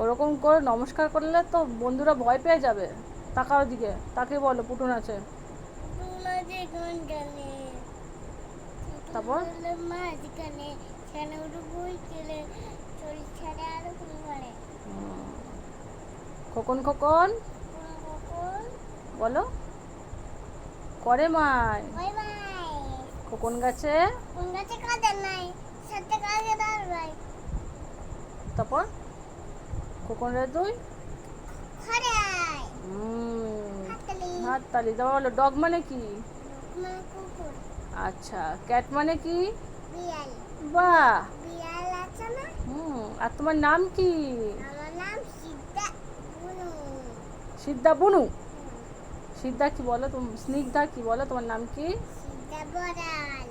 ওরকম করে নমস্কার করলে তো বন্ধুরা ভয় পেয়ে যাবে তাকাও দিকে তাকে বলো পুটুন আছে। তারপর? খোকন খোকন? বলো। করে মাই। খোকন গাছে? কোন গাছে কাজের নাই? সাথে কাজে দাঁড়াই তারপর? খোকন রে তুই ঘরে আয় হুম হাততালি। হাত তালি তারপর বলো ডগ মানে কি? আচ্ছা ক্যাট মানে কি? না? হুম আর তোমার নাম কি? সিদ্ধা বুনু। সিদ্ধা কি বলো তুমি স্নিগ্ধা কি বলো তোমার নাম কি? সিদ্ধা বড়াল।